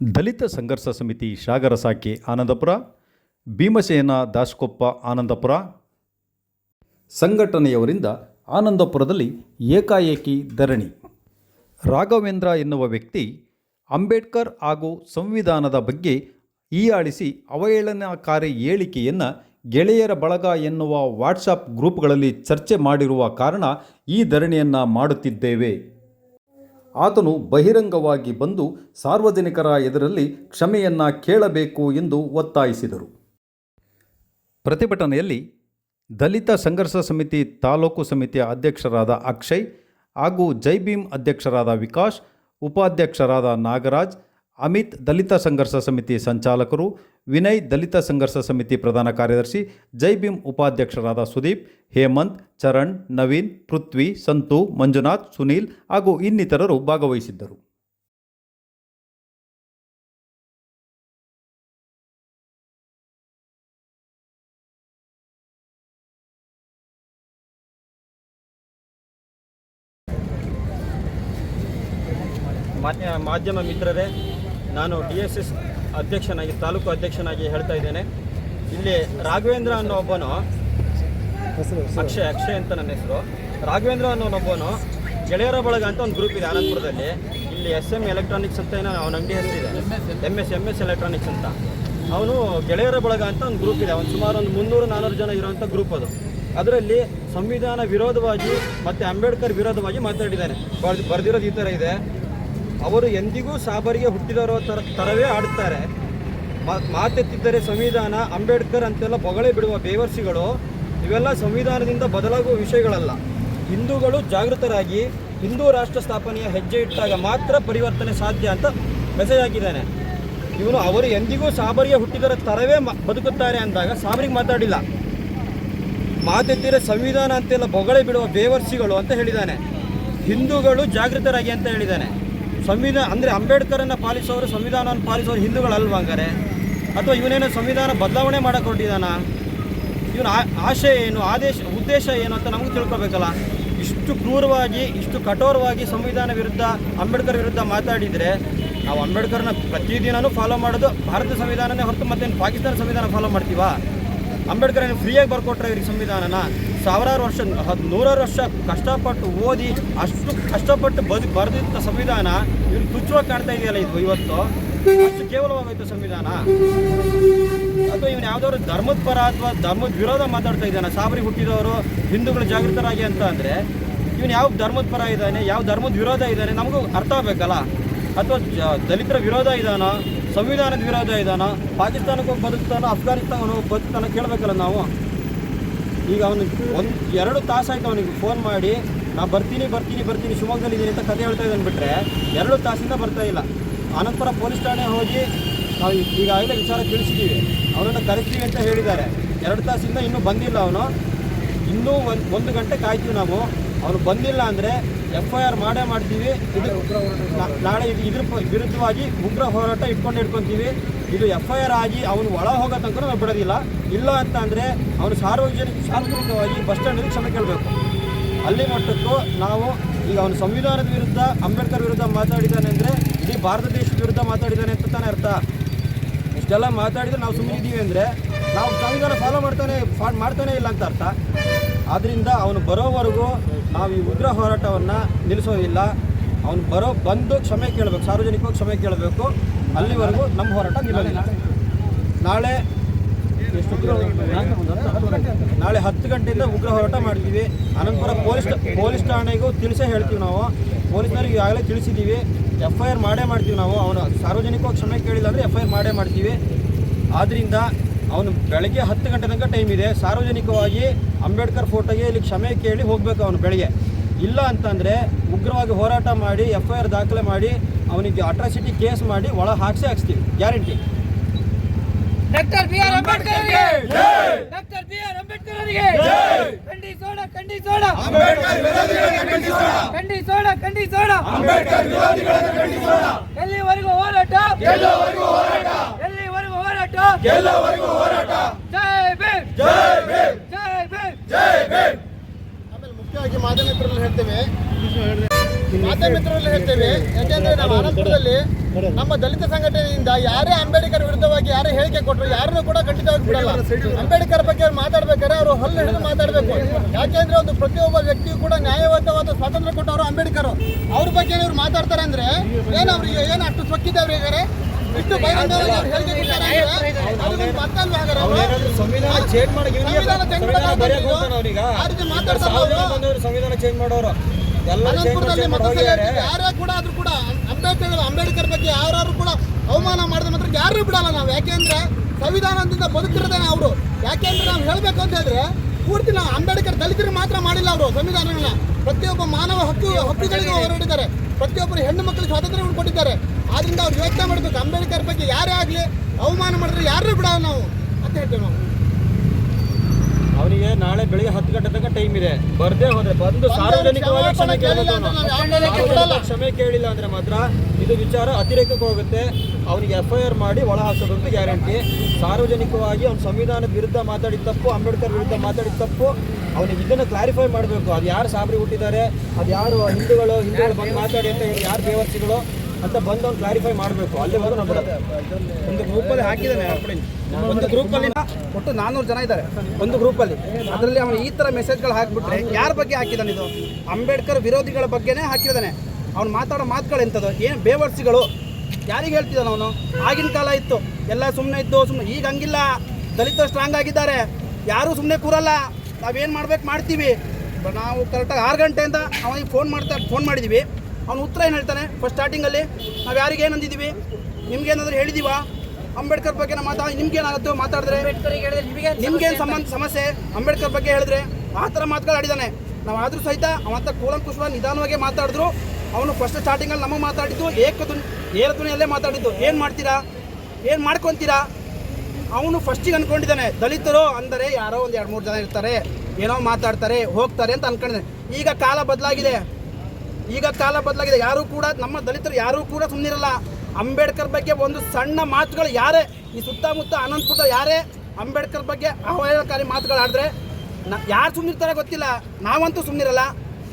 ದಲಿತ ಸಂಘರ್ಷ ಸಮಿತಿ ಸಾಗರಸಾಕಿ ಆನಂದಪುರ, ಭೀಮಸೇನ ದಾಸಕೊಪ್ಪ ಆನಂದಪುರ ಸಂಘಟನೆಯವರಿಂದ ಆನಂದಪುರದಲ್ಲಿ ಏಕಾಏಕಿ ಧರಣಿ. ರಾಘವೇಂದ್ರ ಎನ್ನುವ ವ್ಯಕ್ತಿ ಅಂಬೇಡ್ಕರ್ ಹಾಗೂ ಸಂವಿಧಾನದ ಬಗ್ಗೆ ಹೀಯಾಳಿಸಿ ಅವಹೇಳನಕಾರಿ ಹೇಳಿಕೆಯನ್ನು ಗೆಳೆಯರ ಬಳಗ ಎನ್ನುವ ವಾಟ್ಸಾಪ್ ಗ್ರೂಪ್ಗಳಲ್ಲಿ ಚರ್ಚೆ ಮಾಡಿರುವ ಕಾರಣ ಈ ಧರಣಿಯನ್ನು ಮಾಡುತ್ತಿದ್ದೇವೆ. ಆತನು ಬಹಿರಂಗವಾಗಿ ಬಂದು ಸಾರ್ವಜನಿಕರ ಎದುರಲ್ಲಿ ಕ್ಷಮೆಯನ್ನ ಕೇಳಬೇಕು ಎಂದು ಒತ್ತಾಯಿಸಿದರು. ಪ್ರತಿಭಟನೆಯಲ್ಲಿ ದಲಿತ ಸಂಘರ್ಷ ಸಮಿತಿ ತಾಲೂಕು ಸಮಿತಿಯ ಅಧ್ಯಕ್ಷರಾದ ಅಕ್ಷಯ್ ಹಾಗೂ ಜೈಭೀಮ್ ಅಧ್ಯಕ್ಷರಾದ ವಿಕಾಶ್, ಉಪಾಧ್ಯಕ್ಷರಾದ ನಾಗರಾಜ್, ಅಮಿತ್ ದಲಿತ ಸಂಘರ್ಷ ಸಮಿತಿ ಸಂಚಾಲಕರು ವಿನಯ್ ದಲಿತ ಸಂಘರ್ಷ ಸಮಿತಿ ಪ್ರಧಾನ ಕಾರ್ಯದರ್ಶಿ, ಜೈ ಭೀಮ್ ಉಪಾಧ್ಯಕ್ಷರಾದ ಸುದೀಪ್, ಹೇಮಂತ್, ಚರಣ್, ನವೀನ್, ಪೃಥ್ವಿ, ಸಂತು, ಮಂಜುನಾಥ್, ಸುನೀಲ್ ಹಾಗೂ ಇನ್ನಿತರರು ಭಾಗವಹಿಸಿದ್ದರು. ಮಾಧ್ಯ ಮಾಧ್ಯಮ ಮಿತ್ರರೇ, ನಾನು ಡಿ ಎಸ್ ಎಸ್ ಅಧ್ಯಕ್ಷನಾಗಿ, ತಾಲೂಕು ಅಧ್ಯಕ್ಷನಾಗಿ ಹೇಳ್ತಾ ಇದ್ದೇನೆ. ಇಲ್ಲಿ ರಾಘವೇಂದ್ರ ಅನ್ನೋ ಒಬ್ಬನು ಅಕ್ಷಯ್ ಅಕ್ಷಯ್ ಅಂತ ನನ್ನ ಹೆಸರು. ರಾಘವೇಂದ್ರ ಅನ್ನೋನೊಬ್ಬನು ಗೆಳೆಯರ ಬಳಗ ಅಂತ ಒಂದು ಗ್ರೂಪ್ ಇದೆ ಆನಂದಪುರದಲ್ಲಿ. ಇಲ್ಲಿ ಎಸ್ ಎಂ ಎಲೆಕ್ಟ್ರಾನಿಕ್ಸ್ ಅಂತ ಏನೋ ಅವನ ಅಂಗಡಿ ಹೆಸರಿದೆ. M S M S electronics ಅಂತ. ಅವನು ಗೆಳೆಯರ ಬಳಗ ಅಂತ ಒಂದು ಗ್ರೂಪ್ ಇದೆ. ಒಂದು ಸುಮಾರು ಒಂದು ಮುನ್ನೂರು ನಾನ್ನೂರು ಜನ ಇರುವಂಥ ಗ್ರೂಪ್ ಅದು. ಅದರಲ್ಲಿ ಸಂವಿಧಾನ ವಿರೋಧವಾಗಿ ಮತ್ತು ಅಂಬೇಡ್ಕರ್ ವಿರೋಧವಾಗಿ ಮಾತಾಡಿದ್ದಾನೆ. ಬರ್ದು, ಬರೆದಿರೋದು ಈ ಥರ ಇದೆ. ಅವರು ಎಂದಿಗೂ ಸಾಬರಿಗೆ ಹುಟ್ಟಿದವರ ಥರ ತರವೇ ಆಡುತ್ತಾರೆ ಮಾತೆತ್ತಿದ್ದರೆ ಸಂವಿಧಾನ, ಅಂಬೇಡ್ಕರ್ ಅಂತೆಲ್ಲ ಬೊಗಳೆ ಬಿಡುವ ಬೇವರ್ಸಿಗಳು, ಇವೆಲ್ಲ ಸಂವಿಧಾನದಿಂದ ಬದಲಾಗುವ ವಿಷಯಗಳಲ್ಲ. ಹಿಂದೂಗಳು ಜಾಗೃತರಾಗಿ ಹಿಂದೂ ರಾಷ್ಟ್ರ ಸ್ಥಾಪನೆಯ ಹೆಜ್ಜೆ ಇಟ್ಟಾಗ ಮಾತ್ರ ಪರಿವರ್ತನೆ ಸಾಧ್ಯ ಅಂತ ಮೆಸೇಜ್ ಹಾಕಿದ್ದಾನೆ. ಇವನು ಅವರು ಎಂದಿಗೂ ಸಾಬರಿಗೆ ಹುಟ್ಟಿದರ ತರವೇ ಮ- ಬದುಕುತ್ತಾರೆ ಅಂದಾಗ ಸಾಬರಿಗೆ ಮಾತಾಡಿಲ್ಲ. ಮಾತೆತ್ತಿರೆ ಸಂವಿಧಾನ ಅಂತೆಲ್ಲ ಬೊಗಳೆ ಬಿಡುವ ಬೇವರ್ಸಿಗಳು ಅಂತ ಹೇಳಿದ್ದಾನೆ. ಹಿಂದೂಗಳು ಜಾಗೃತರಾಗಿ ಅಂತ ಹೇಳಿದ್ದಾನೆ. ಸಂವಿಧಾನ, ಅಂದರೆ ಅಂಬೇಡ್ಕರನ್ನು ಪಾಲಿಸೋರು, ಸಂವಿಧಾನವನ್ನು ಪಾಲಿಸೋರು ಹಿಂದೂಗಳಲ್ವ ಹಂಗಾರೆ? ಅಥವಾ ಇವನೇನೋ ಸಂವಿಧಾನ ಬದಲಾವಣೆ ಮಾಡಕ್ಕೆ ಹೊರಟಿದ್ದಾನ ಇವನ ಆಶಯ ಏನು, ಆದೇಶ, ಉದ್ದೇಶ ಏನು ಅಂತ ನಮಗೆ ತಿಳ್ಕೊಬೇಕಲ್ಲ. ಇಷ್ಟು ಕ್ರೂರವಾಗಿ, ಇಷ್ಟು ಕಠೋರವಾಗಿ ಸಂವಿಧಾನ ವಿರುದ್ಧ, ಅಂಬೇಡ್ಕರ್ ವಿರುದ್ಧ ಮಾತಾಡಿದರೆ ನಾವು ಅಂಬೇಡ್ಕರ್ನ ಪ್ರತಿದಿನವೂ ಫಾಲೋ ಮಾಡೋದು ಭಾರತ ಸಂವಿಧಾನನೇ ಹೊರತು ಮತ್ತೇನು ಪಾಕಿಸ್ತಾನ ಸಂವಿಧಾನ ಫಾಲೋ ಮಾಡ್ತೀವಾ? ಅಂಬೇಡ್ಕರ್ ಏನು ಫ್ರೀಯಾಗಿ ಬರ್ಕೊಟ್ರೆ ಇವ್ರಿಗೆ ಸಂವಿಧಾನನ? ಸಾವಿರಾರು ವರ್ಷ ಹದ್ ನೂರಾರು ವರ್ಷ ಕಷ್ಟಪಟ್ಟು ಓದಿ ಅಷ್ಟು ಕಷ್ಟಪಟ್ಟು ಬದು ಬರೆದಿದ್ದ ಸಂವಿಧಾನ ಇವ್ರಿಗೆ ತುಚ್ಛವಾಗಿ ಕಾಣ್ತಾ ಇದೆಯಲ್ಲ ಇದು ಇವತ್ತು? ಅಷ್ಟು ಕೇವಲವಾಗೋಯ್ತು ಸಂವಿಧಾನ. ಅಥವಾ ಇವನು ಯಾವ್ದಾದ್ರು ಧರ್ಮದ ಪರ ಅಥವಾ ಧರ್ಮದ ವಿರೋಧ ಮಾತಾಡ್ತಾ ಇದ್ದಾನೆ, ಸಾಬರಿ ಹುಟ್ಟಿದವರು ಹಿಂದೂಗಳು ಜಾಗೃತರಾಗಿ ಅಂತ ಅಂದರೆ ಇವನು ಯಾವ ಧರ್ಮದ ಪರ ಇದ್ದಾನೆ, ಯಾವ ಧರ್ಮದ ವಿರೋಧ ಇದ್ದಾನೆ ನಮಗೂ ಅರ್ಥ ಆಗಬೇಕಲ್ಲ? ಅಥವಾ ದಲಿತರ ವಿರೋಧ ಇದ್ದಾನೋ ಸಂವಿಧಾನದ ವಿರೋಧ ಇದ್ದಾನೋ ಪಾಕಿಸ್ತಾನಕ್ಕೆ ಹೋಗಿ ಬದುಕ್ತಾನೋ ಅಫ್ಘಾನಿಸ್ತಾನ ಹೋಗಿ ಬದುಕ್ತಾನೋ ಕೇಳಬೇಕಲ್ಲ ನಾವು? ಈಗ ಅವನು ಒಂದು ಎರಡು ತಾಸಾಯ್ತು ಅವನಿಗೆ ಫೋನ್ ಮಾಡಿ, ನಾ ಬರ್ತೀನಿ ಬರ್ತೀನಿ ಬರ್ತೀನಿ, ಶಿವಮೊಗ್ಗದಲ್ಲಿ ಇದ್ದೀನಿ ಅಂತ ಕತೆ ಹೇಳ್ತಾ ಇದ್ದಾನೆ ಬಿಟ್ಟರೆ ಎರಡು ತಾಸಿಂದ ಬರ್ತಾ ಇಲ್ಲ. ಅನಂತರ ಪೊಲೀಸ್ ಠಾಣೆ ಹೋಗಿ ನಾವು ಈಗಾಗಲೇ ವಿಚಾರ ತಿಳಿಸಿದ್ದೀವಿ ಅವನನ್ನು ಕರೆಸ್ತೀವಿ ಅಂತ ಹೇಳಿದ್ದಾರೆ. ಎರಡು ತಾಸಿಂದ ಇನ್ನೂ ಬಂದಿಲ್ಲ ಅವನು. ಇನ್ನೂ ಒಂದು ಒಂದು ಗಂಟೆ ಕಾಯ್ತೀವಿ ನಾವು. ಅವನು ಬಂದಿಲ್ಲ ಅಂದರೆ ಎಫ್ ಐ ಆರ್ ಮಾಡೇ ಮಾಡ್ತೀವಿ. ಇದು ನಾಳೆ ಇದು ಇದ್ರ ವಿರುದ್ಧವಾಗಿ ಉಗ್ರ ಹೋರಾಟ ಇಟ್ಕೊಂಡು ಇಟ್ಕೊತೀವಿ ಇದು ಎಫ್ ಐ ಆರ್ ಆಗಿ ಅವನು ಒಳ ಹೋಗೋ ತನಕ ನಾವು ಬಿಡೋದಿಲ್ಲ. ಇಲ್ಲ ಅಂತ ಅಂದರೆ ಅವನು ಸಾರ್ವಜನಿಕ ಸಾರ್ವಜನಿಕವಾಗಿ ಬಸ್ ಸ್ಟ್ಯಾಂಡಲ್ಲಿ ಕ್ಷಮೆ ಕೇಳಬೇಕು. ಅಲ್ಲಿ ಮಟ್ಟಕ್ಕೂ ನಾವು ಈಗ ಅವನು ಸಂವಿಧಾನದ ವಿರುದ್ಧ, ಅಂಬೇಡ್ಕರ್ ವಿರುದ್ಧ ಮಾತಾಡಿದ್ದಾನೆ ಅಂದರೆ ಇಡೀ ಭಾರತ ದೇಶದ ವಿರುದ್ಧ ಮಾತಾಡಿದ್ದಾನೆ ಅಂತ ತಾನೇ ಅರ್ಥ. ಇಷ್ಟೆಲ್ಲ ಮಾತಾಡಿದ್ರೆ ನಾವು ಸುಮ್ಮನೆ ಇದ್ದೀವಿ ಅಂದರೆ ನಾವು ಸಂವಿಧಾನ ಫಾಲೋ ಮಾಡ್ತಾನೆ ಮಾಡ್ತಾನೆ ಇಲ್ಲ ಅಂತ ಅರ್ಥ. ಆದ್ದರಿಂದ ಅವನು ಬರೋವರೆಗೂ ನಾವು ಈ ಉಗ್ರ ಹೋರಾಟವನ್ನು ನಿಲ್ಲಿಸೋದಿಲ್ಲ. ಅವನು ಬರೋ ಬಂದು ಕ್ಷಮೆ ಕೇಳಬೇಕು, ಸಾರ್ವಜನಿಕವಾಗಿ ಕ್ಷಮೆ ಕೇಳಬೇಕು. ಅಲ್ಲಿವರೆಗೂ ನಮ್ಮ ಹೋರಾಟ ನಿಲ್ಲಲಿಲ್ಲ. ನಾಳೆ ಎಷ್ಟು? ನಾಳೆ ಹತ್ತು ಗಂಟೆಯಿಂದ ಉಗ್ರ ಹೋರಾಟ ಮಾಡ್ತೀವಿ. ಅನಂತರ ಪೊಲೀಸ್ ಪೊಲೀಸ್ ಠಾಣೆಗೂ ತಿಳಿಸೇ ಹೇಳ್ತೀವಿ ನಾವು. ಪೊಲೀಸರಿಗೆ ಈಗಾಗಲೇ ತಿಳಿಸಿದ್ದೀವಿ ಎಫ್ ಐ ಆರ್ ಮಾಡೇ ಮಾಡ್ತೀವಿ ನಾವು. ಅವನು ಸಾರ್ವಜನಿಕವಾಗಿ ಕ್ಷಮೆ ಕೇಳಿಲ್ಲ ಅಂದರೆ ಎಫ್ ಐ ಆರ್ ಮಾಡೇ ಮಾಡ್ತೀವಿ. ಆದ್ದರಿಂದ ಅವನು ಬೆಳಗ್ಗೆ ಹತ್ತು ಗಂಟೆ ತನಕ ಟೈಮ್ ಇದೆ. ಸಾರ್ವಜನಿಕವಾಗಿ ಅಂಬೇಡ್ಕರ್ ಫೋಟೋಗೆ ಇಲ್ಲಿ ಕ್ಷಮೆ ಕೇಳಿ ಹೋಗಬೇಕು ಅವನು ಬೆಳಗ್ಗೆ. ಇಲ್ಲ ಅಂತಂದರೆ ಉಗ್ರವಾಗಿ ಹೋರಾಟ ಮಾಡಿ ಎಫ್ ಐ ಆರ್ ದಾಖಲೆ ಮಾಡಿ ಅವನಿಗೆ ಅಟ್ರಾಸಿಟಿ ಕೇಸ್ ಮಾಡಿ ಒಳ ಹಾಕ್ಸೇ ಹಾಕ್ಸ್ತೀವಿ. Guarantee doctor B R Ambedkar doctor B R Ambedkar ಅವರಿಗೆ! ಖಂಡಿಸೋಣ ಖಂಡಿಸೋಣ! ಖಂಡಿಸೋಣ! ಖಂಡಿಸೋಣ ಎಲ್ಲಿವರೆಗೂ ಹೋರಾಟ? ಎಲ್ಲಿವರೆಗೂ ಹೋರಾಟ? ಜೈ ಭೀಮ್! ಜೈ ಭೀಮ್! ಆಮೇಲೆ ಮುಖ್ಯವಾಗಿ ಮಾಧ್ಯಮಿಕರಲ್ಲಿ ಹೇಳ್ತೇವೆ. ಮಾಧ್ಯಮ ಮಿತ್ರರಲ್ಲಿ ಹೇಳ್ತೇವೆ ಯಾಕೆಂದ್ರೆ ನಾವು ಆನಂದಪುರದಲ್ಲಿ ನಮ್ಮ ದಲಿತ ಸಂಘಟನೆಯಿಂದ ಯಾರೇ ಅಂಬೇಡ್ಕರ್ ವಿರುದ್ಧವಾಗಿ ಯಾರೇ ಹೇಳಿಕೆ ಕೊಟ್ಟರು ಯಾರನ್ನೂ ಕೂಡ ಖಂಡಿತವಾಗಿ ಬಿಡಲ್ಲ ಅಂಬೇಡ್ಕರ್ ಬಗ್ಗೆ ಅವ್ರು ಮಾತಾಡ್ಬೇಕಾದ್ರೆ ಅವರು ಹಲ್ಲು ಹಿಡಿದು ಮಾತಾಡಬೇಕು. ಯಾಕೆಂದ್ರೆ ಒಂದು ಪ್ರತಿಯೊಬ್ಬ ವ್ಯಕ್ತಿಯು ಕೂಡ ನ್ಯಾಯಬದ್ಧವಾದ ಸ್ವಾತಂತ್ರ್ಯ ಕೊಟ್ಟವರು ಅಂಬೇಡ್ಕರ್. ಅವ್ರ ಬಗ್ಗೆ ಇವ್ರು ಮಾತಾಡ್ತಾರೆ ಅಂದ್ರೆ ಏನು ಅವ್ರಿಗೆ ಏನು ಅಷ್ಟು ಸೊಕ್ಕಿದೆ ಈಗ ಇಷ್ಟು ಬಹಿರಂಗವಾಗಿ ಅವ್ರು ಹೇಳಿಕೆ ಕೊಡ್ತಾರೆ? ಸಂವಿಧಾನ ಚೇಂಜ್ ಮಾಡಿ. ಆ ರೀತಿ ಮಾತಾಡ್ತಾರೆ ಸಂವಿಧಾನ ಚೇಂಜ್ ಮಾಡೋರು. ಅನಂತಪುರದಲ್ಲಿ ಮತ ಯಾರೇ ಕೂಡ ಆದ್ರೂ ಕೂಡ ಅಂಬೇಡ್ಕರ್ ಅಂಬೇಡ್ಕರ್ ಬಗ್ಗೆ ಯಾರು ಕೂಡ ಅವಮಾನ ಮಾಡಿದ ಮಾತ್ರ ಯಾರು ಬಿಡಲ್ಲ ನಾವು. ಯಾಕೆಂದ್ರೆ ಸಂವಿಧಾನದಿಂದ ಬದುಕಿರೋದೇನೆ ಅವರು. ಯಾಕೆಂದ್ರೆ ನಾವು ಹೇಳ್ಬೇಕು ಅಂತ ಹೇಳಿದ್ರೆ ಪೂರ್ತಿ ನಾವು ಅಂಬೇಡ್ಕರ್ ದಲಿತರು ಮಾತ್ರ ಮಾಡಿಲ್ಲ ಅವರು ಸಂವಿಧಾನಗಳನ್ನ. ಪ್ರತಿಯೊಬ್ಬ ಮಾನವ ಹಕ್ಕು ಹಕ್ಕುಗಳಿಗೆ ಹೊರಡಿದ್ದಾರೆ ಪ್ರತಿಯೊಬ್ಬರು ಹೆಣ್ಣು ಮಕ್ಕಳಿಗೆ ಸ್ವಾತಂತ್ರ್ಯವನ್ನು ಕೊಟ್ಟಿದ್ದಾರೆ ಆದ್ರಿಂದ ಅವ್ರು ಯೋಚನೆ ಮಾಡಬೇಕು ಅಂಬೇಡ್ಕರ್ ಬಗ್ಗೆ ಯಾರೇ ಆಗಲಿ ಅವಮಾನ ಮಾಡಿದ್ರೆ ಯಾರು ಬಿಡಲ್ಲ ನಾವು. ಅಂತ ಹೇಳ್ತೇವೆ ನಾವು. ಅವನಿಗೆ ನಾಳೆ ಬೆಳಿಗ್ಗೆ ಹತ್ತು ಗಂಟೆ ತನಕ ಟೈಮ್ ಇದೆ. ಬರ್ದೇ ಹೋದ್ರೆ ಬಂದು ಸಾರ್ವಜನಿಕವಾಗಿ ಕ್ಷಮೆ ಕೇಳಬೇಕು ಕ್ಷಮೆ ಕೇಳಿಲ್ಲ ಅಂದ್ರೆ ಮಾತ್ರ ಇದು ವಿಚಾರ ಅತಿರೇಕಕ್ಕೆ ಹೋಗುತ್ತೆ. ಅವನಿಗೆ ಎಫ್ ಐ ಆರ್ ಮಾಡಿ ಒಳ ಹಾಕೋದಂತೂ ಗ್ಯಾರಂಟಿ ಸಾರ್ವಜನಿಕವಾಗಿ ಅವ್ನ ಸಂವಿಧಾನ ವಿರುದ್ಧ ಮಾತಾಡಿದ ತಪ್ಪು ಅಂಬೇಡ್ಕರ್ ವಿರುದ್ಧ ಮಾತಾಡಿದ ತಪ್ಪು ಅವನಿಗೆ ಇದನ್ನು ಕ್ಲಾರಿಫೈ ಮಾಡಬೇಕು. ಅದು ಯಾರು ಸಾಬರಿ ಹುಟ್ಟಿದ್ದಾರೆ ಅದು ಯಾರು ಹಿಂದೂಗಳು ಹಿಂದೂಗಳು ಬಂದು ಮಾತಾಡಿ ಅಂತ ಯಾರು ಬೇವರ್ಸಿಗಳು ಅಂತ ಬಂದು ಅವ್ನು ಕ್ಲಾರಿಫೈ ಮಾಡಬೇಕು. ಅಲ್ಲಿ ಹೋದ್ರೆ ನಾವು ಬಿಡೋದು ಒಂದು ಗ್ರೂಪಲ್ಲಿ ಹಾಕಿದ್ದಾನೆ ಒಂದು ಗ್ರೂಪಲ್ಲಿ ಒಟ್ಟು ನಾನ್ನೂರು ಜನ ಇದ್ದಾರೆ. ಒಂದು ಗ್ರೂಪಲ್ಲಿ ಅದರಲ್ಲಿ ಅವನು ಈ ಥರ ಮೆಸೇಜ್ಗಳು ಹಾಕಿಬಿಟ್ರೆ ಯಾರ ಬಗ್ಗೆ ಹಾಕಿದ್ದಾನೆ ಇದು? ಅಂಬೇಡ್ಕರ್ ವಿರೋಧಿಗಳ ಬಗ್ಗೆನೇ ಹಾಕಿದ್ದಾನೆ. ಅವ್ನು ಮಾತಾಡೋ ಮಾತುಗಳು ಎಂಥದ್ದು ಏನು ಬೇವರ್ಸಿಗಳು? ಯಾರಿಗೆ ಹೇಳ್ತಿದ್ದಾನೆ ಅವನು? ಆಗಿನ ಕಾಲ ಇತ್ತು. ಎಲ್ಲ ಸುಮ್ಮನೆ ಇದ್ದು ಸುಮ್ಮನೆ ಈಗ ಹಂಗಿಲ್ಲ. ದಲಿತರು ಸ್ಟ್ರಾಂಗ್ ಆಗಿದ್ದಾರೆ. ಯಾರೂ ಸುಮ್ಮನೆ ಕೂರಲ್ಲ. ನಾವೇನು ಮಾಡ್ಬೇಕು ಮಾಡ್ತೀವಿ. ನಾವು ಕರೆಕ್ಟಾಗಿ ಆರು ಗಂಟೆಯಿಂದ ಅವನಿಗೆ ಫೋನ್ ಮಾಡ್ತಾ ಫೋನ್ ಮಾಡಿದ್ದೀವಿ ಅವನು ಉತ್ತರ ಏನು ಹೇಳ್ತಾನೆ? ಫಸ್ಟ್ ಸ್ಟಾರ್ಟಿಂಗಲ್ಲಿ ನಾವು ಯಾರಿಗೆ ಏನಂದಿದ್ದೀವಿ ನಿಮ್ಗೆ ಏನಾದರೂ ಹೇಳಿದೀವಾ? ಅಂಬೇಡ್ಕರ್ ಬಗ್ಗೆ ನಮ್ಮ ಮಾತಾ ನಿಮ್ಗೇನಾಗುತ್ತೆ ಮಾತಾಡಿದ್ರೆ? ನಿಮ್ಗೇನು ಸಂಬಂಧ ಸಮಸ್ಯೆ? ಅಂಬೇಡ್ಕರ್ ಬಗ್ಗೆ ಹೇಳಿದ್ರೆ ಆ ಥರ ಮಾತುಗಳು ಆಡಿದ್ದಾನೆ ನಾವು ಆದರೂ ಸಹಿತ ಅವಂತ ಕೂಲಂಕುಷವಾಗಿ ನಿಧಾನವಾಗಿ ಮಾತಾಡಿದ್ರು. ಅವನು ಫಸ್ಟ್ ಸ್ಟಾರ್ಟಿಂಗಲ್ಲಿ ನಮಗೆ ಮಾತಾಡಿದ್ದು ಏಕದು ಧ್ವನಿಯಲ್ಲೇ ಮಾತಾಡಿದ್ದು. ಏನು ಮಾಡ್ತೀರಾ? ಏನು ಮಾಡ್ಕೊತೀರಾ? ಅವನು ಫಸ್ಟಿಗೆ ಅಂದ್ಕೊಂಡಿದ್ದಾನೆ ದಲಿತರು ಅಂದರೆ ಯಾರೋ ಒಂದು ಎರಡು ಮೂರು ಜನ ಇರ್ತಾರೆ ಏನೋ ಮಾತಾಡ್ತಾರೆ ಹೋಗ್ತಾರೆ ಅಂತ ಅಂದ್ಕೊಂಡಿದ್ದಾನೆ ಈಗ ಕಾಲ ಬದಲಾಗಿದೆ. ಈಗ ಕಾಲ ಬದಲಾಗಿದೆ. ಯಾರೂ ಕೂಡ ನಮ್ಮ ದಲಿತರು ಯಾರೂ ಕೂಡ ಸುಮ್ಮನಿರಲ್ಲ ಅಂಬೇಡ್ಕರ್ ಬಗ್ಗೆ ಒಂದು ಸಣ್ಣ ಮಾತುಗಳು ಯಾರೇ, ಈ ಸುತ್ತಮುತ್ತ ಅನಂತಪುರ ಯಾರೇ, ಅಂಬೇಡ್ಕರ್ ಬಗ್ಗೆ ಅವಹೇಳನಕಾರಿ ಮಾತುಗಳು ಆಡಿದ್ರೆ ನ, ಯಾರು ಸುಮ್ಮನಿರ್ತಾರೆ ಗೊತ್ತಿಲ್ಲ. ನಾವಂತೂ ಸುಮ್ಮನಿರಲ್ಲ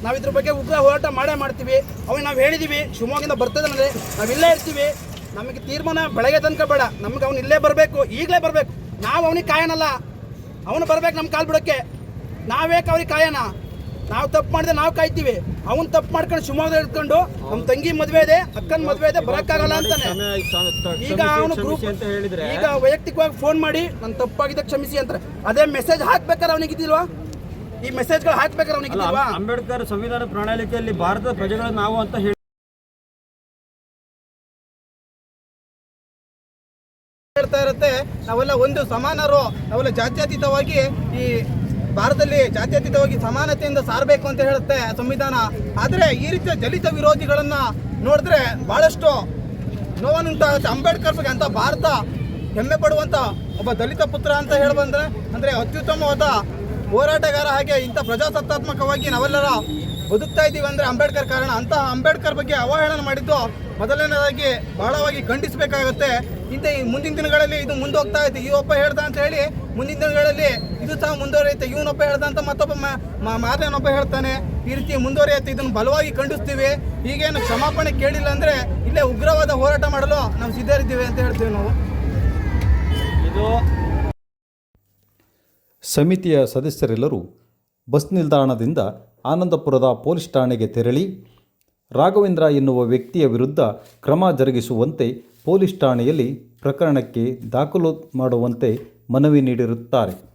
ನಾವು ಇದ್ರ ಬಗ್ಗೆ ಉಗ್ರ ಹೋರಾಟ ಮಾಡೇ ಮಾಡ್ತೀವಿ. ಅವಾಗ ನಾವು ಹೇಳಿದ್ದೀವಿ ಶಿವಮೊಗ್ಗದಿಂದ ಬರ್ತದೆ ಅಂದರೆ ನಾವು ಇರ್ತೀವಿ. ನಮಗೆ ತೀರ್ಮಾನ ಬೆಳಗ್ಗೆ ತನಕ ಬೇಡ. ನಮ್ಗೆ ಅವ್ನು ಇಲ್ಲೇ ಬರಬೇಕು, ಈಗಲೇ ಬರಬೇಕು. ನಾವು ಅವನಿಗೆ ಕಾಯೋಣಲ್ಲ ಅವನು ಬರಬೇಕು ನಮ್ಮ ಕಾಲು ಬಿಡೋಕ್ಕೆ ನಾವೇಕೆ ಅವ್ರಿಗೆ ಕಾಯನ? ನಾವು ತಪ್ಪು ಮಾಡಿದ್ರೆ ನಾವು ಕಾಯ್ತೀವಿ. ಅವ್ನು ತಪ್ಪು ಮಾಡ್ಕೊಂಡು ಶಿವಮೊಗ್ಗ ಇಟ್ಕೊಂಡು ನಮ್ಮ ತಂಗಿ ಮದುವೆ ಇದೆ ಅಕ್ಕನ ಮದುವೆ ಇದೆ ಬರೋಕ್ಕಾಗಲ್ಲ ಅಂತಾನೆ. ಈಗ ಅವನು ಗ್ರೂಪ್ ಈಗ ವೈಯಕ್ತಿಕವಾಗಿ ಫೋನ್ ಮಾಡಿ ನಾನು ತಪ್ಪಾಗಿದ್ದ ಕ್ಷಮಿಸಿ ಅಂತಾರೆ. ಅದೇ ಮೆಸೇಜ್ ಹಾಕ್ಬೇಕಾದ್ರೆ ಅವನಿಗೆ ಇದಿಲ್ವಾ? ಈ ಮೆಸೇಜ್ಗಳು ಹಾಕ್ಬೇಕಾರೆ ಅವನಿಗೆ ಅವನಿಗಿದ್ದಿಲ್ವಾ ಅಂಬೇಡ್ಕರ್ ಸಂವಿಧಾನ ಪ್ರಣಾಳಿಕೆಯಲ್ಲಿ ಭಾರತದ ಪ್ರಜೆಗಳು ನಾವು ಅಂತ ಹೇಳಿ ಹೇಳ್ತಾ ಇರುತ್ತೆ ನಾವೆಲ್ಲ ಒಂದು ಸಮಾನರು ನಾವೆಲ್ಲ ಜಾತ್ಯತೀತವಾಗಿ ಈ ಭಾರತದಲ್ಲಿ ಜಾತ್ಯತೀತವಾಗಿ ಸಮಾನತೆಯಿಂದ ಸಾರಬೇಕು ಅಂತ ಹೇಳುತ್ತೆ ಸಂವಿಧಾನ. ಆದರೆ ಈ ರೀತಿಯ ದಲಿತ ವಿರೋಧಿಗಳನ್ನು ನೋಡಿದ್ರೆ ಬಹಳಷ್ಟು ನೋವನ್ನುಂಟಾಗುತ್ತೆ ಅಂಬೇಡ್ಕರ್ ಬಗ್ಗೆ ಅಂತ ಭಾರತ ಹೆಮ್ಮೆ ಪಡುವಂಥ ಒಬ್ಬ ದಲಿತ ಪುತ್ರ ಅಂತ ಹೇಳಬಂದ್ರೆ, ಅಂದರೆ ಅತ್ಯುತ್ತಮವಾದ ಹೋರಾಟಗಾರ ಹಾಗೆ ಇಂಥ ಪ್ರಜಾಸತ್ತಾತ್ಮಕವಾಗಿ ನಾವೆಲ್ಲರ ಬದುಕ್ತಾ ಇದ್ದೀವಿ ಅಂದರೆ ಅಂಬೇಡ್ಕರ್ ಕಾರಣ. ಅಂತಹ ಅಂಬೇಡ್ಕರ್ ಬಗ್ಗೆ ಅವಹೇಳನ ಮಾಡಿದ್ದು ಮೊದಲನೇದಾಗಿ ಬಹಳವಾಗಿ ಖಂಡಿಸಬೇಕಾಗುತ್ತೆ. ಇಂಥ ಈ ಮುಂದಿನ ದಿನಗಳಲ್ಲಿ ಇದು ಮುಂದೋಗ್ತಾ ಇದೆ. ಈ ಒಬ್ಬ ಹೇಳ್ದ ಅಂತ ಹೇಳಿ ಮುಂದಿನ ದಿನಗಳಲ್ಲಿ ಇದು ಸಹ ಮುಂದುವರಿಯುತ್ತೆ. ಇವನೊಬ್ಬ ಹೇಳ್ದಂತ ಮತ್ತೊಬ್ಬ ಮ- ಮ- ಮಾರನೇನೊಬ್ಬ ಹೇಳ್ತಾನೆ ಈ ರೀತಿ ಮುಂದುವರಿಯುತ್ತೆ. ಇದನ್ನು ಬಲವಾಗಿ ಖಂಡಿಸ್ತೀವಿ. ಈಗೇನು ಕ್ಷಮಾಪಣೆ ಕೇಳಿಲ್ಲ ಅಂದ್ರೆ ಇಲ್ಲೇ ಉಗ್ರವಾದ ಹೋರಾಟ ಮಾಡಲು ನಾವು ಸಿದ್ಧರಿದ್ದೀವಿ ಅಂತ ಹೇಳ್ತೀವಿ ನಾವು. ಇದು ಸಮಿತಿಯ ಸದಸ್ಯರೆಲ್ಲರೂ ಬಸ್ ನಿಲ್ದಾಣದಿಂದ ಆನಂದಪುರದ ಪೊಲೀಸ್ ಠಾಣೆಗೆ ತೆರಳಿ ರಾಘವೇಂದ್ರ ಎನ್ನುವ ವ್ಯಕ್ತಿಯ ವಿರುದ್ಧ ಕ್ರಮ ಜರುಗಿಸುವಂತೆ ಪೊಲೀಸ್ ಠಾಣೆಯಲ್ಲಿ ಪ್ರಕರಣಕ್ಕೆ ದಾಖಲು ಮಾಡುವಂತೆ ಮನವಿ ನೀಡಿರುತ್ತಾರೆ.